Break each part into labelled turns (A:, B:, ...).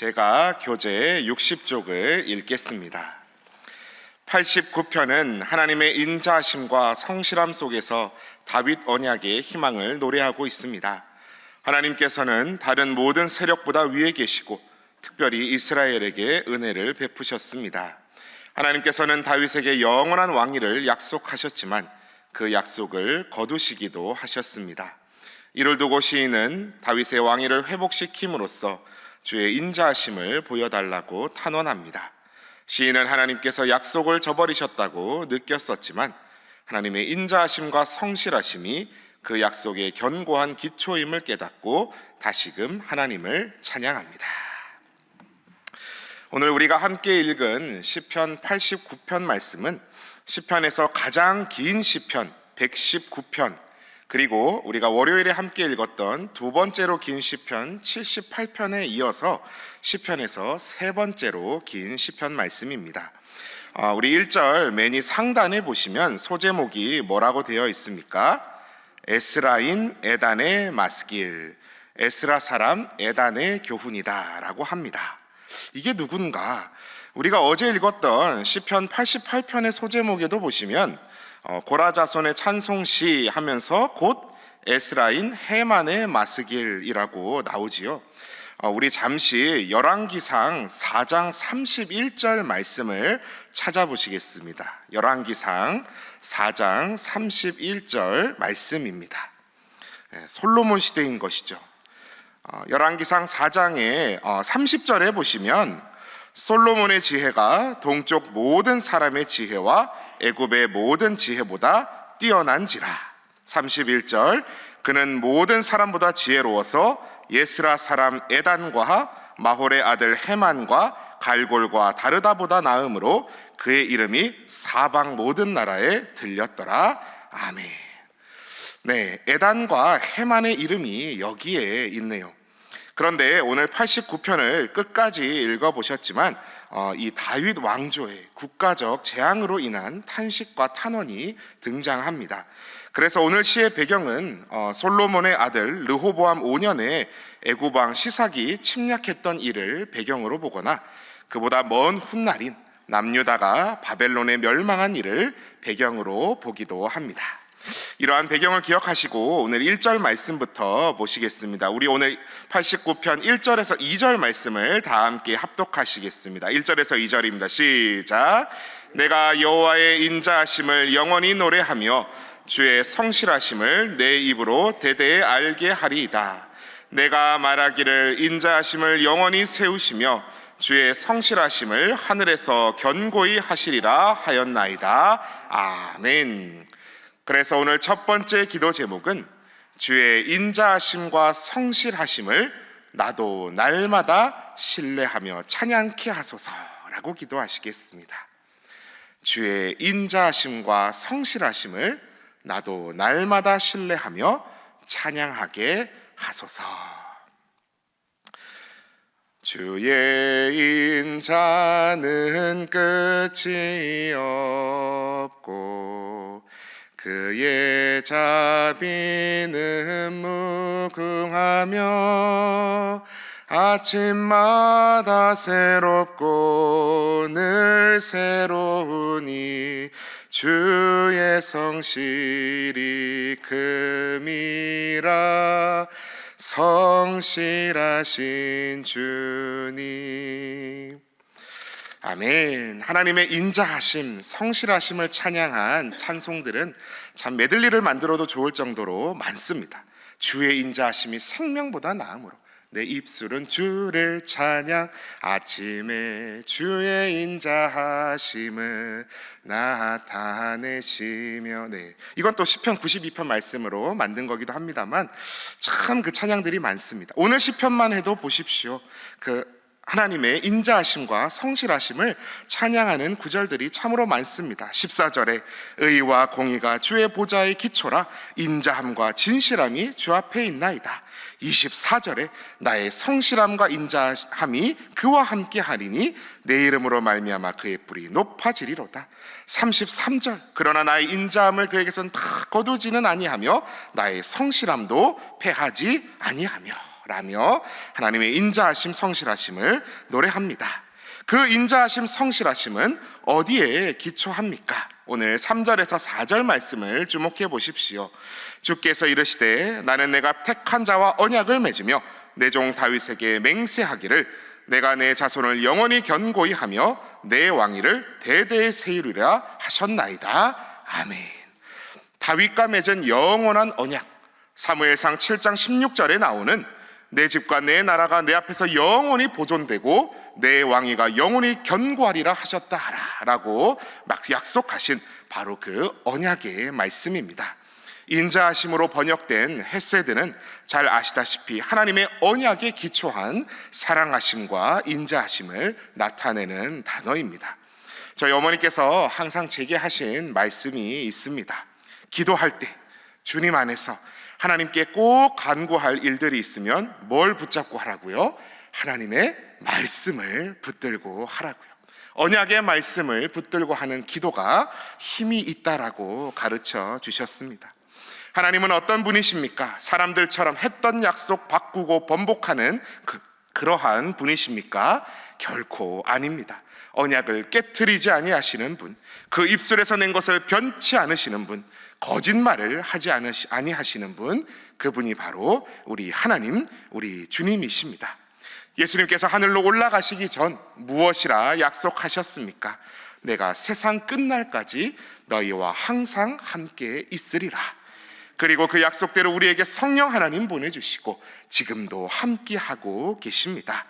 A: 제가 교재 60쪽을 읽겠습니다. 89편은 하나님의 인자하심과 성실함 속에서 다윗 언약의 희망을 노래하고 있습니다. 하나님께서는 다른 모든 세력보다 위에 계시고 특별히 이스라엘에게 은혜를 베푸셨습니다. 하나님께서는 다윗에게 영원한 왕위를 약속하셨지만 그 약속을 거두시기도 하셨습니다. 이를 두고 시인은 다윗의 왕위를 회복시킴으로써 주의 인자하심을 보여달라고 탄원합니다. 시인은 하나님께서 약속을 저버리셨다고 느꼈었지만 하나님의 인자하심과 성실하심이 그 약속의 견고한 기초임을 깨닫고 다시금 하나님을 찬양합니다. 오늘 우리가 함께 읽은 시편 89편 말씀은 시편에서 가장 긴 시편 119편 그리고 우리가 월요일에 함께 읽었던 두 번째로 긴 시편 78편에 이어서 시편에서 세 번째로 긴 시편 말씀입니다. 아, 우리 1절 맨이 상단에 보시면 소제목이 뭐라고 되어 있습니까? 에스라인 에단의 마스길 에스라 사람 에단의 교훈이다라고 합니다. 이게 누군가? 우리가 어제 읽었던 시편 88편의 소제목에도 보시면 어, 고라자손의 찬송시 하면서 곧 에스라인 해만의 마스길이라고 나오지요. 어, 우리 잠시 열왕기상 4장 31절 말씀을 찾아보시겠습니다. 열왕기상 4장 31절 말씀입니다. 예, 솔로몬 시대인 것이죠. 어, 열왕기상 4장의 30절에 보시면 솔로몬의 지혜가 동쪽 모든 사람의 지혜와 애굽의 모든 지혜보다 뛰어난지라. 31절 그는 모든 사람보다 지혜로워서 예스라 사람 에단과 마홀의 아들 헤만과 갈골과 다르다보다 나음으로 그의 이름이 사방 모든 나라에 들렸더라. 아멘. 네, 에단과 헤만의 이름이 여기에 있네요. 그런데 오늘 89편을 끝까지 읽어보셨지만 어, 이 다윗 왕조의 국가적 재앙으로 인한 탄식과 탄원이 등장합니다. 그래서 오늘 시의 배경은 어, 솔로몬의 아들 르호보암 5년에 애굽왕 시삭이 침략했던 일을 배경으로 보거나 그보다 먼 훗날인 남유다가 바벨론에 멸망한 일을 배경으로 보기도 합니다. 이러한 배경을 기억하시고 오늘 1절 말씀부터 보시겠습니다. 우리 오늘 89편 1절에서 2절 말씀을 다 함께 합독하시겠습니다. 1절에서 2절입니다. 시작. 내가 여호와의 인자하심을 영원히 노래하며 주의 성실하심을 내 입으로 대대에 알게 하리이다. 내가 말하기를 인자하심을 영원히 세우시며 주의 성실하심을 하늘에서 견고히 하시리라 하였나이다. 아멘. 그래서 오늘 첫 번째 기도 제목은 주의 인자하심과 성실하심을 나도 날마다 신뢰하며 찬양케 하소서라고 기도하시겠습니다. 주의 인자하심과 성실하심을 나도 날마다 신뢰하며 찬양하게 하소서. 주의 인자는 끝이 없고 그의 자비는 무궁하며 아침마다 새롭고 늘 새로우니 주의 성실이 금이라 성실하신 주님 아멘. 하나님의 인자하심, 성실하심을 찬양한 찬송들은 참 메들리를 만들어도 좋을 정도로 많습니다. 주의 인자하심이 생명보다 나음으로 내 입술은 주를 찬양 아침에 주의 인자하심을 나타내시며 네 이건 또 시편 92편 말씀으로 만든 거기도 합니다만 참 그 찬양들이 많습니다. 오늘 시편만 해도 보십시오. 그 하나님의 인자하심과 성실하심을 찬양하는 구절들이 참으로 많습니다. 14절에 의와 공의가 주의 보좌의 기초라 인자함과 진실함이 주 앞에 있나이다. 24절에 나의 성실함과 인자함이 그와 함께 하리니 내 이름으로 말미암아 그의 뿔이 높아지리로다. 33절 그러나 나의 인자함을 그에게선 다 거두지는 아니하며 나의 성실함도 패하지 아니하며 라며 하나님의 인자하심 성실하심을 노래합니다. 그 인자하심 성실하심은 어디에 기초합니까? 오늘 3절에서 4절 말씀을 주목해 보십시오. 주께서 이르시되 나는 내가 택한 자와 언약을 맺으며 내 종 다윗에게 맹세하기를 내가 내 자손을 영원히 견고히 하며 내 왕위를 대대에 세우리라 하셨나이다. 아멘. 다윗과 맺은 영원한 언약. 사무엘상 7장 16절에 나오는 내 집과 내 나라가 내 앞에서 영원히 보존되고 내 왕위가 영원히 견고하리라 하셨다 하라라고 막 약속하신 바로 그 언약의 말씀입니다. 인자하심으로 번역된 헤세드는 잘 아시다시피 하나님의 언약에 기초한 사랑하심과 인자하심을 나타내는 단어입니다. 저희 어머니께서 항상 제게 하신 말씀이 있습니다. 기도할 때 주님 안에서 하나님께 꼭 간구할 일들이 있으면 뭘 붙잡고 하라고요? 하나님의 말씀을 붙들고 하라고요. 언약의 말씀을 붙들고 하는 기도가 힘이 있다라고 가르쳐 주셨습니다. 하나님은 어떤 분이십니까? 사람들처럼 했던 약속 바꾸고 번복하는 그, 그러한 분이십니까? 결코 아닙니다. 언약을 깨뜨리지 아니하시는 분, 그 입술에서 낸 것을 변치 않으시는 분, 거짓말을 하지 않으시, 아니하시는 분, 그분이 바로 우리 하나님, 우리 주님이십니다. 예수님께서 하늘로 올라가시기 전 무엇이라 약속하셨습니까? 내가 세상 끝날까지 너희와 항상 함께 있으리라. 그리고 그 약속대로 우리에게 성령 하나님 보내주시고 지금도 함께 하고 계십니다.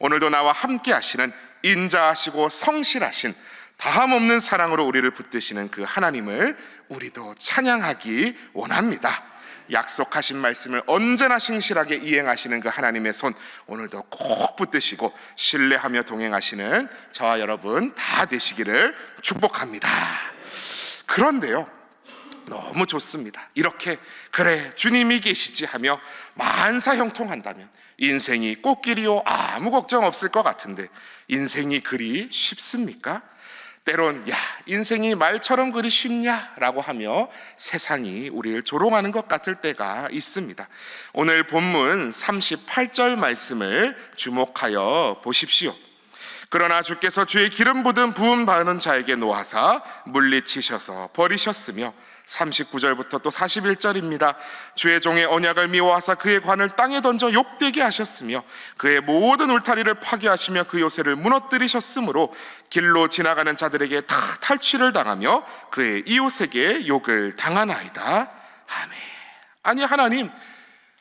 A: 오늘도 나와 함께 하시는 인자하시고 성실하신 다함 없는 사랑으로 우리를 붙드시는 그 하나님을 우리도 찬양하기 원합니다. 약속하신 말씀을 언제나 신실하게 이행하시는 그 하나님의 손 오늘도 꼭 붙드시고 신뢰하며 동행하시는 저와 여러분 다 되시기를 축복합니다. 그런데요. 너무 좋습니다. 이렇게 그래 주님이 계시지 하며 만사 형통한다면 인생이 꽃길이요 아무 걱정 없을 것 같은데 인생이 그리 쉽습니까? 때론 야 인생이 말처럼 그리 쉽냐라고 하며 세상이 우리를 조롱하는 것 같을 때가 있습니다. 오늘 본문 38절 말씀을 주목하여 보십시오. 그러나 주께서 주의 기름 부은 부음 받은 자에게 놓아사 물리치셔서 버리셨으며 39절부터 또 41절입니다. 주의 종의 언약을 미워하사 그의 관을 땅에 던져 욕되게 하셨으며 그의 모든 울타리를 파괴하시며 그 요새를 무너뜨리셨으므로 길로 지나가는 자들에게 다 탈취를 당하며 그의 이웃에게 욕을 당하나이다. 아멘. 아니 하나님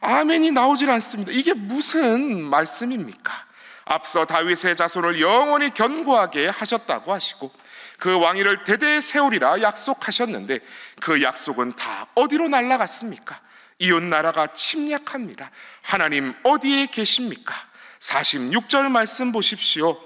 A: 아멘이 나오질 않습니다. 이게 무슨 말씀입니까? 앞서 다윗의 자손을 영원히 견고하게 하셨다고 하시고 그 왕위를 대대에 세우리라 약속하셨는데 그 약속은 다 어디로 날아갔습니까? 이웃 나라가 침략합니다. 하나님 어디에 계십니까? 46절 말씀 보십시오.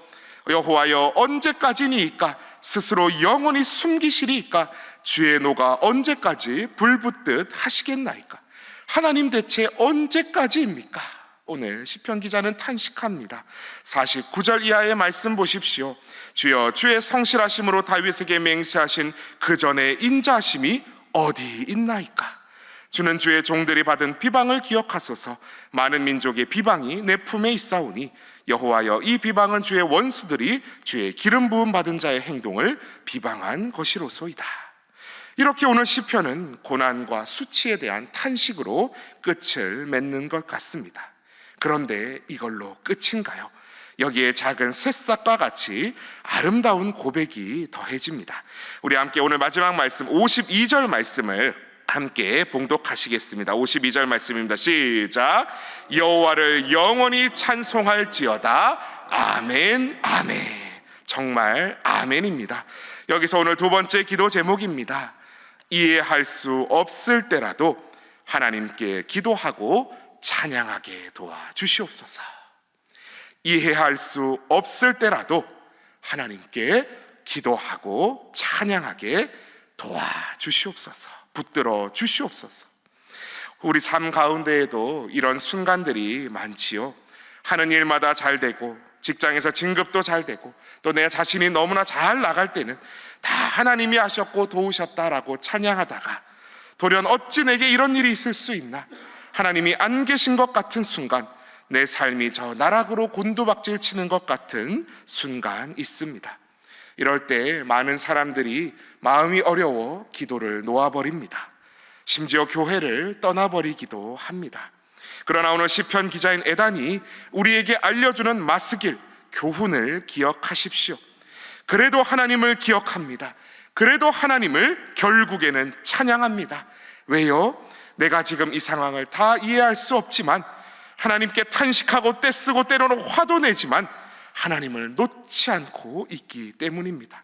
A: 여호와여 언제까지니이까 스스로 영원히 숨기시리이까 주의 노가 언제까지 불붙듯 하시겠나이까? 하나님 대체 언제까지입니까? 오늘 시편 기자는 탄식합니다. 49절 이하의 말씀 보십시오. 주여 주의 성실하심으로 다윗에게 맹세하신 그 전의 인자심이 어디 있나이까? 주는 주의 종들이 받은 비방을 기억하소서. 많은 민족의 비방이 내 품에 있사오니 여호와여 이 비방은 주의 원수들이 주의 기름 부음 받은 자의 행동을 비방한 것이로소이다. 이렇게 오늘 시편은 고난과 수치에 대한 탄식으로 끝을 맺는 것 같습니다. 그런데 이걸로 끝인가요? 여기에 작은 새싹과 같이 아름다운 고백이 더해집니다. 우리 함께 오늘 마지막 말씀 52절 말씀을 함께 봉독하시겠습니다. 52절 말씀입니다. 시작. 여호와를 영원히 찬송할지어다. 아멘. 아멘. 정말 아멘입니다. 여기서 오늘 두 번째 기도 제목입니다. 이해할 수 없을 때라도 하나님께 기도하고 찬양하게 도와 주시옵소서. 이해할 수 없을 때라도 하나님께 기도하고 찬양하게 도와 주시옵소서. 붙들어 주시옵소서. 우리 삶 가운데에도 이런 순간들이 많지요. 하는 일마다 잘 되고 직장에서 진급도 잘 되고 또 내 자신이 너무나 잘 나갈 때는 다 하나님이 하셨고 도우셨다라고 찬양하다가 돌연 어찌 내게 이런 일이 있을 수 있나 하나님이 안 계신 것 같은 순간 내 삶이 저 나락으로 곤두박질 치는 것 같은 순간 있습니다. 이럴 때 많은 사람들이 마음이 어려워 기도를 놓아버립니다. 심지어 교회를 떠나버리기도 합니다. 그러나 오늘 시편 기자인 에단이 우리에게 알려주는 마스길 교훈을 기억하십시오. 그래도 하나님을 기억합니다. 그래도 하나님을 결국에는 찬양합니다. 왜요? 내가 지금 이 상황을 다 이해할 수 없지만 하나님께 탄식하고 떼쓰고 때로는 화도 내지만 하나님을 놓지 않고 있기 때문입니다.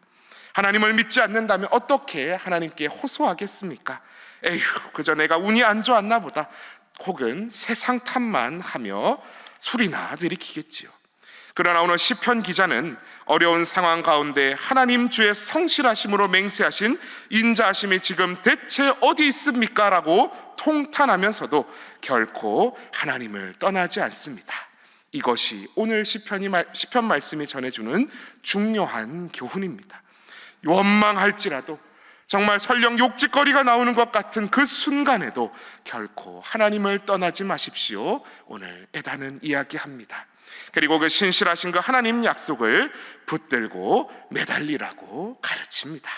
A: 하나님을 믿지 않는다면 어떻게 하나님께 호소하겠습니까? 에휴, 그저 내가 운이 안 좋았나 보다. 혹은 세상 탓만 하며 술이나 들이키겠지요. 그러나 오늘 시편 기자는 어려운 상황 가운데 하나님 주의 성실하심으로 맹세하신 인자하심이 지금 대체 어디 있습니까 라고 통탄하면서도 결코 하나님을 떠나지 않습니다. 이것이 오늘 시편이 시편 말씀이 전해주는 중요한 교훈입니다. 원망할지라도 정말 설령 욕짓거리가 나오는 것 같은 그 순간에도 결코 하나님을 떠나지 마십시오. 오늘 에다는 이야기합니다. 그리고 그 신실하신 그 하나님 약속을 붙들고 매달리라고 가르칩니다.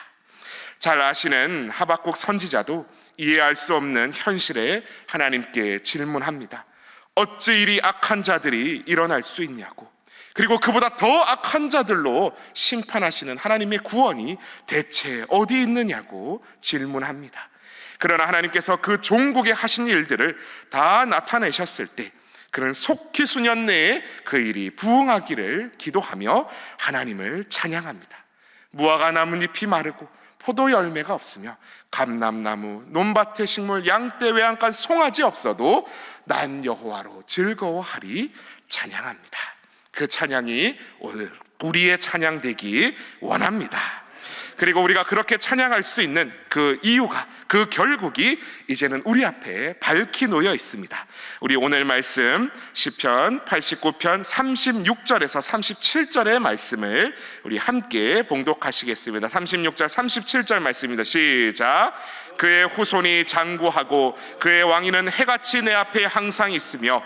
A: 잘 아시는 하박국 선지자도 이해할 수 없는 현실에 하나님께 질문합니다. 어찌 이리 악한 자들이 일어날 수 있냐고. 그리고 그보다 더 악한 자들로 심판하시는 하나님의 구원이 대체 어디 있느냐고 질문합니다. 그러나 하나님께서 그 종국에 하신 일들을 다 나타내셨을 때 그는 속히 수년 내에 그 일이 부응하기를 기도하며 하나님을 찬양합니다. 무화과 나뭇잎이 마르고 포도 열매가 없으며 감람나무, 논밭의 식물, 양떼 외양간 송아지 없어도 난 여호와로 즐거워하리 찬양합니다. 그 찬양이 오늘 우리의 찬양 되기 원합니다. 그리고 우리가 그렇게 찬양할 수 있는 그 이유가 그 결국이 이제는 우리 앞에 밝히 놓여 있습니다. 우리 오늘 말씀 시편 89편 36절에서 37절의 말씀을 우리 함께 봉독하시겠습니다. 36절 37절 말씀입니다. 시작. 그의 후손이 장구하고 그의 왕위는 해같이 내 앞에 항상 있으며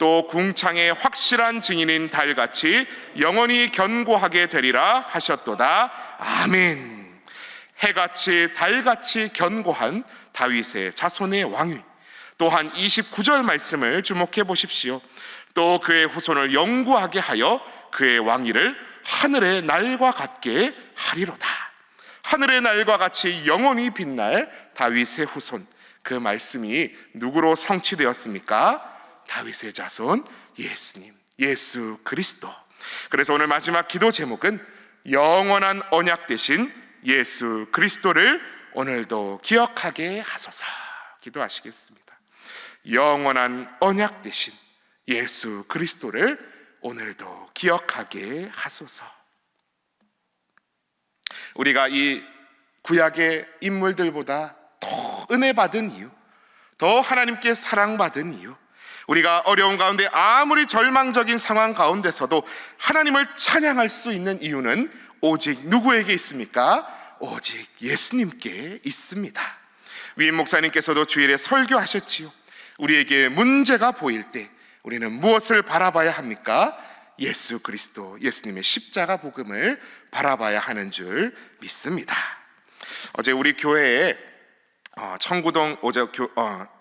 A: 또 궁창의 확실한 증인인 달같이 영원히 견고하게 되리라 하셨도다. 아멘. 해같이 달같이 견고한 다윗의 자손의 왕위. 또한 29절 말씀을 주목해 보십시오. 또 그의 후손을 영구하게 하여 그의 왕위를 하늘의 날과 같게 하리로다. 하늘의 날과 같이 영원히 빛날 다윗의 후손. 그 말씀이 누구로 성취되었습니까? 다윗의 자손 예수님, 예수 그리스도. 그래서 오늘 마지막 기도 제목은 영원한 언약 대신 예수 그리스도를 오늘도 기억하게 하소서. 기도하시겠습니다. 영원한 언약 대신 예수 그리스도를 오늘도 기억하게 하소서. 우리가 이 구약의 인물들보다 더 은혜 받은 이유, 더 하나님께 사랑받은 이유, 우리가 어려운 가운데 아무리 절망적인 상황 가운데서도 하나님을 찬양할 수 있는 이유는 오직 누구에게 있습니까? 오직 예수님께 있습니다. 위임 목사님께서도 주일에 설교하셨지요. 우리에게 문제가 보일 때 우리는 무엇을 바라봐야 합니까? 예수 그리스도, 예수님의 십자가 복음을 바라봐야 하는 줄 믿습니다. 어제 우리 교회에 어, 청구동 어제 교, 어,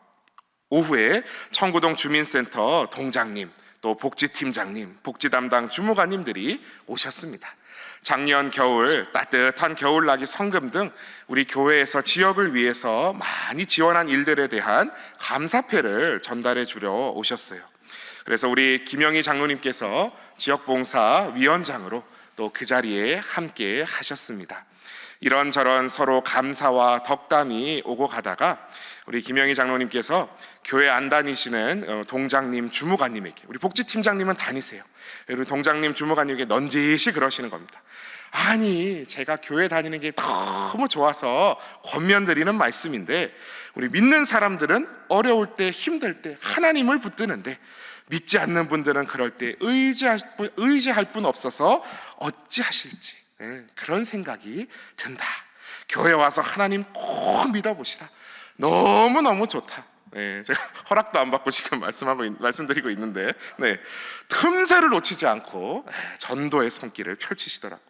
A: 오후에 청구동 주민센터 동장님, 또 복지팀장님, 복지 담당 주무관님들이 오셨습니다. 작년 겨울 따뜻한 겨울나기 성금 등 우리 교회에서 지역을 위해서 많이 지원한 일들에 대한 감사패를 전달해 주려 오셨어요. 그래서 우리 김영희 장로님께서 지역봉사 위원장으로 또 그 자리에 함께 하셨습니다. 이런저런 서로 감사와 덕담이 오고 가다가 우리 김영희 장로님께서 교회 안 다니시는 어, 동장님, 주무관님에게 우리 복지팀장님은 다니세요. 우리 동장님, 주무관님에게 넌지시 그러시는 겁니다. 아니, 제가 교회 다니는 게 너무 좋아서 권면드리는 말씀인데 우리 믿는 사람들은 어려울 때, 힘들 때 하나님을 붙드는데 믿지 않는 분들은 그럴 때 의지할 분 없어서 어찌하실지 예, 그런 생각이 든다. 교회 와서 하나님 꼭 믿어보시라. 너무너무 좋다. 네, 제가 허락도 안 받고 지금 말씀하고 있- 말씀드리고 있는데, 네, 틈새를 놓치지 않고 네, 전도의 손길을 펼치시더라고.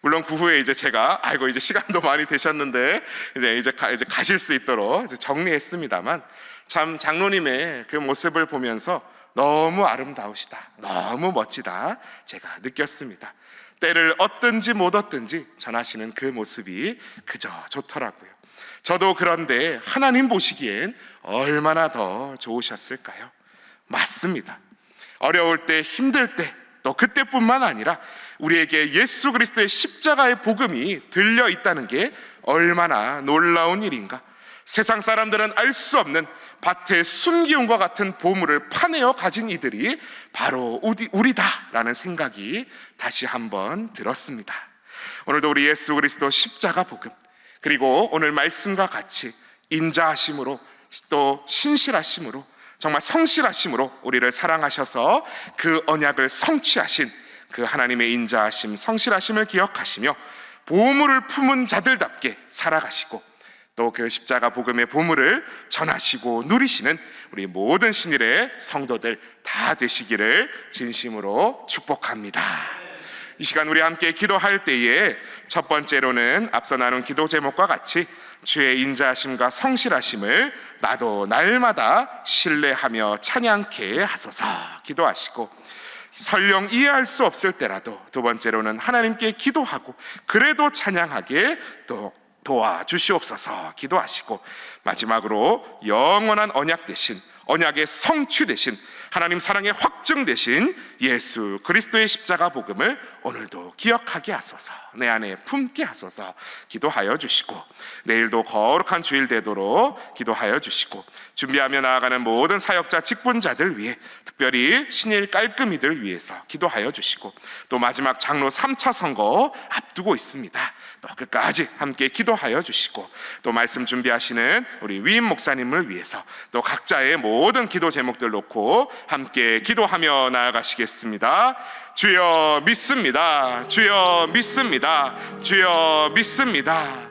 A: 물론 그 후에 이제 제가 아이고 이제 시간도 많이 되셨는데 이제 이제, 가, 이제 가실 수 있도록 이제 정리했습니다만 참 장로님의 그 모습을 보면서 너무 아름다우시다, 너무 멋지다 제가 느꼈습니다. 때를 얻든지 못 얻든지 전하시는 그 모습이 그저 좋더라고요. 저도 그런데 하나님 보시기엔 얼마나 더 좋으셨을까요? 맞습니다. 어려울 때, 힘들 때, 또 그때뿐만 아니라 우리에게 예수 그리스도의 십자가의 복음이 들려 있다는 게 얼마나 놀라운 일인가. 세상 사람들은 알 수 없는 밭의 순기운과 같은 보물을 파내어 가진 이들이 바로 우리- 우리다라는 생각이 다시 한번 들었습니다. 오늘도 우리 예수 그리스도 십자가 복음 그리고 오늘 말씀과 같이 인자하심으로 또 신실하심으로 정말 성실하심으로 우리를 사랑하셔서 그 언약을 성취하신 그 하나님의 인자하심 성실하심을 기억하시며 보물을 품은 자들답게 살아가시고 또 그 십자가 복음의 보물을 전하시고 누리시는 우리 모든 신일의 성도들 다 되시기를 진심으로 축복합니다. 이 시간 우리 함께 기도할 때에 첫 번째로는 앞서 나눈 기도 제목과 같이 주의 인자하심과 성실하심을 나도 날마다 신뢰하며 찬양케 하소서 기도하시고 설령 이해할 수 없을 때라도 두 번째로는 하나님께 기도하고 그래도 찬양하게 또 도와주시옵소서 기도하시고 마지막으로 영원한 언약 대신 언약의 성취 대신 하나님 사랑의 확증 대신 예수 그리스도의 십자가 복음을 오늘도 기억하게 하소서 내 안에 품게 하소서 기도하여 주시고 내일도 거룩한 주일 되도록 기도하여 주시고 준비하며 나아가는 모든 사역자 직분자들 위해 특별히 신일 깔끔이들 위해서 기도하여 주시고 또 마지막 장로 3차 선거 앞두고 있습니다. 또 끝까지 함께 기도하여 주시고 또 말씀 준비하시는 우리 위임 목사님을 위해서 또 각자의 모든 기도 제목들 놓고 함께 기도하며 나아가시겠습니다. 주여 믿습니다. 주여 믿습니다. 주여 믿습니다.